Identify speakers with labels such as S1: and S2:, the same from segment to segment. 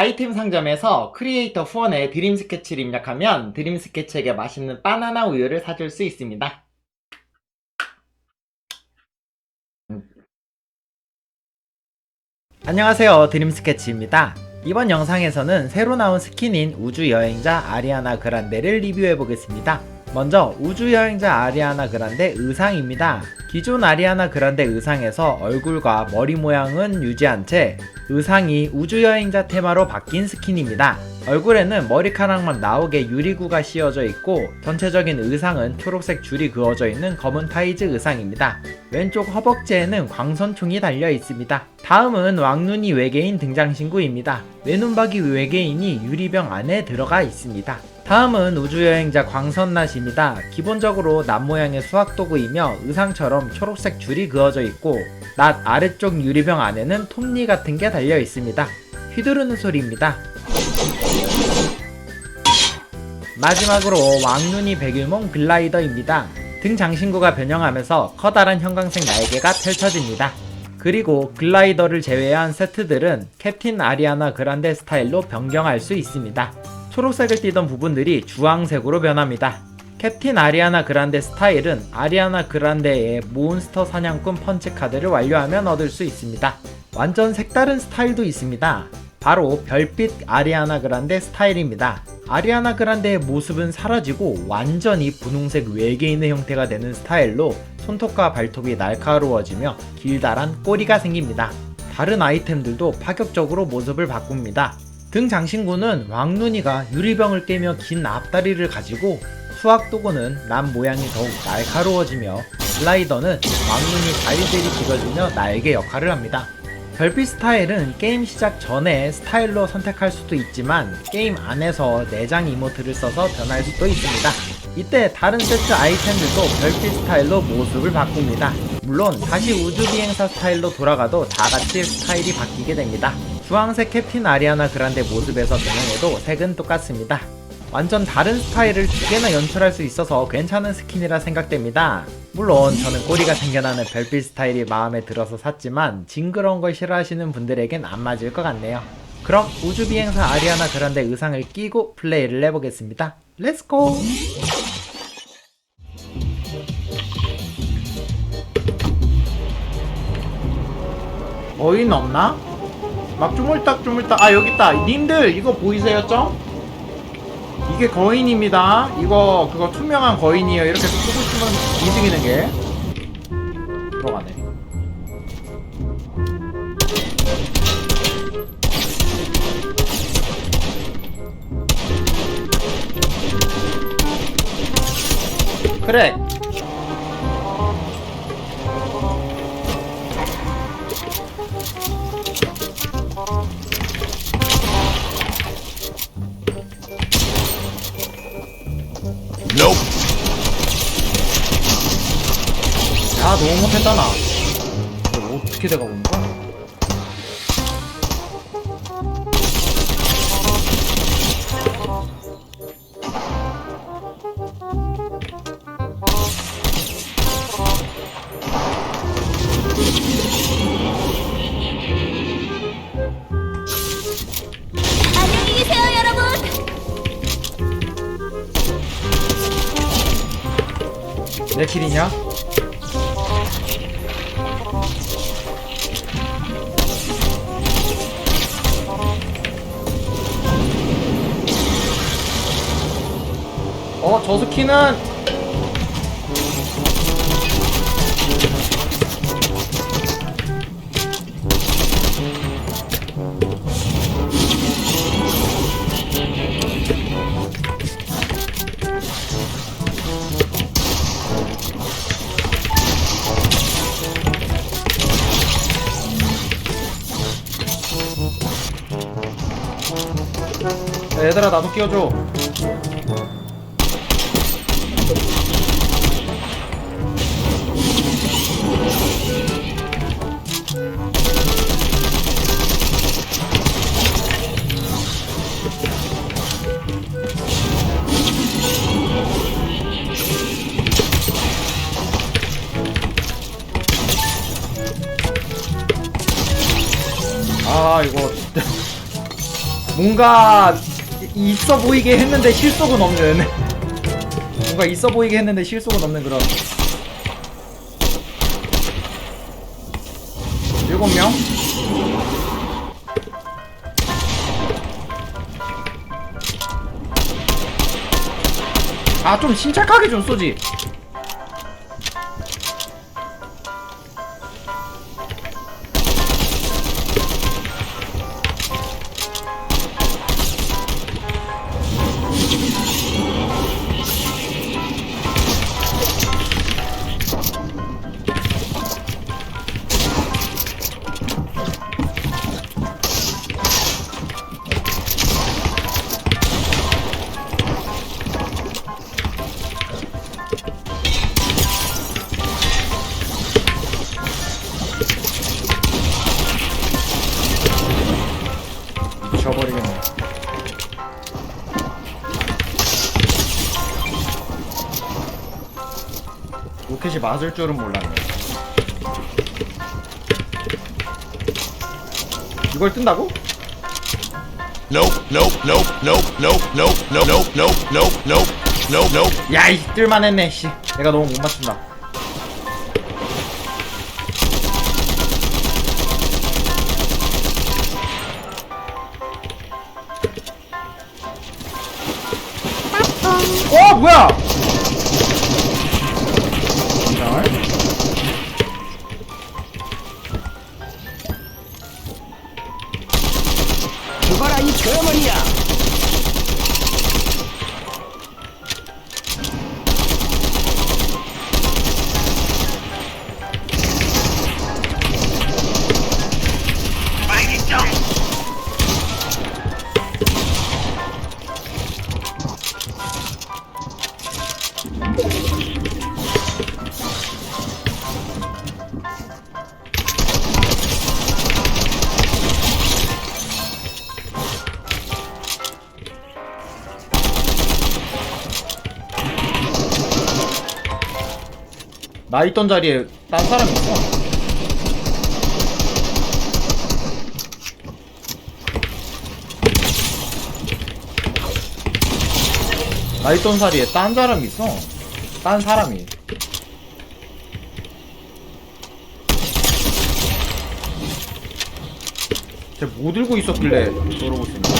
S1: 아이템 상점에서 크리에이터 후원에 드림 스케치를 입력하면 드림 스케치에게 맛있는 바나나 우유를 사줄 수 있습니다. 음. 안녕하세요. 드림 스케치입니다. 이번 영상에서는 새로 나온 스킨인 우주여행자 아리아나 그란데를 리뷰해 보겠습니다. 먼저 우주여행자 아리아나 그란데 의상입니다. 기존 아리아나 그란데 의상에서 얼굴과 머리 모양은 유지한 채 의상이 우주여행자 테마로 바뀐 스킨입니다. 얼굴에는 머리카락만 나오게 유리구가 씌워져 있고 전체적인 의상은 초록색 줄이 그어져 있는 검은 타이즈 의상입니다. 왼쪽 허벅지에는 광선총이 달려 있습니다. 다음은 왕눈이 외계인 등장 신구입니다. 외눈박이 외계인이 유리병 안에 들어가 있습니다. 다음은 우주여행자 광선낫입니다. 기본적으로 낫 모양의 수학도구이며 의상처럼 초록색 줄이 그어져 있고 낫 아래쪽 유리병 안에는 톱니 같은 게 달려 있습니다. 휘두르는 소리입니다. 마지막으로 왕눈이 백일몽 글라이더입니다. 등 장신구가 변형하면서 커다란 형광색 날개가 펼쳐집니다. 그리고 글라이더를 제외한 세트들은 캡틴 아리아나 그란데 스타일로 변경할 수 있습니다. 초록색을 띠던 부분들이 주황색으로 변합니다. 캡틴 아리아나 그란데 스타일은 아리아나 그란데의 몬스터 사냥꾼 펀치 카드를 완료하면 얻을 수 있습니다. 완전 색다른 스타일도 있습니다. 바로 별빛 아리아나 그란데 스타일입니다. 아리아나 그란데의 모습은 사라지고 완전히 분홍색 외계인의 형태가 되는 스타일로 손톱과 발톱이 날카로워지며 길다란 꼬리가 생깁니다. 다른 아이템들도 파격적으로 모습을 바꿉니다. 등 장신구는 왕눈이가 유리병을 깨며 긴 앞다리를 가지고 수학도구는 남 모양이 더욱 날카로워지며 슬라이더는 왕눈이 다리들이 길어지며 날개 역할을 합니다. 별빛 스타일은 게임 시작 전에 스타일로 선택할 수도 있지만 게임 안에서 내장 이모트를 써서 변할 수도 있습니다. 이때 다른 세트 아이템들도 별빛 스타일로 모습을 바꿉니다. 물론 다시 우주비행사 스타일로 돌아가도 다같이 스타일이 바뀌게 됩니다. 주황색 캡틴 아리아나 그란데 모습에서 변형해도 색은 똑같습니다. 완전 다른 스타일을 두 개나 연출할 수 있어서 괜찮은 스킨이라 생각됩니다. 물론 저는 꼬리가 생겨나는 별빛 스타일이 마음에 들어서 샀지만 징그러운 걸 싫어하시는 분들에겐 안 맞을 것 같네요. 그럼 우주비행사 아리아나 그란데 의상을 끼고 플레이를 해보겠습니다. 렛츠고! 어인 없나? 막 쪼물딱 쪼물딱. 아 여기 있다. 님들 이거 보이세요 점? 이게 거인입니다. 이거 그거 투명한 거인이에요. 이렇게 쓰고 있으면 움직이는 게. 들어가네. 그래 야 너무 못했다 나 어떻게 돼가고 있는 거야?
S2: 안녕히 계세요, 여러분.
S1: 내 킬이냐? 어, 저 스키는 야, 얘들아 나도 끼워줘 아 이거 뭔가 이- 있어 보이게 했는데 실속은 없는 뭔가 있어 보이게 했는데 실속은 없는 그런. 일곱 명? 아좀 침착하게 좀 쏘지 져버리겠네 로켓이 맞을 줄은 몰랐네 이걸 뜬다고?
S3: Nope, nope, nope, nope, nope, nope, nope, nope, nope, nope, nope, nope, nope.
S1: 야이 뜰만 했네 씨 내가 너무 못 맞춘다 어
S4: 뭐야
S1: 나 있던 자리에 딴 사람 있어. 나 있던 자리에 딴 사람이 있어. 딴 사람이. 쟤뭐 들고 있었길래 저러고 있었냐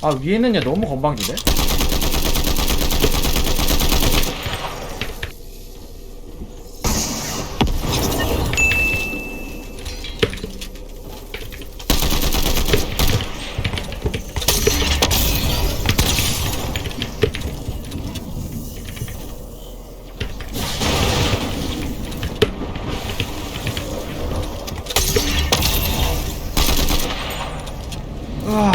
S1: 아 위에 있는 얘 너무 건방지네 으아.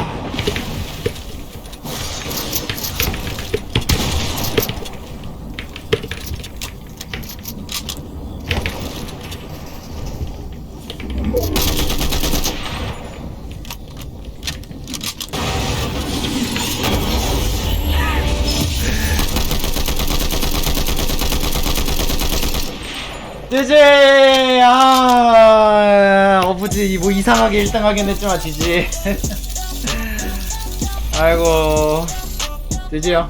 S1: 이제 아 어 부지 뭐 이상하게 1등 하긴 했지만 지지 아이고 드디어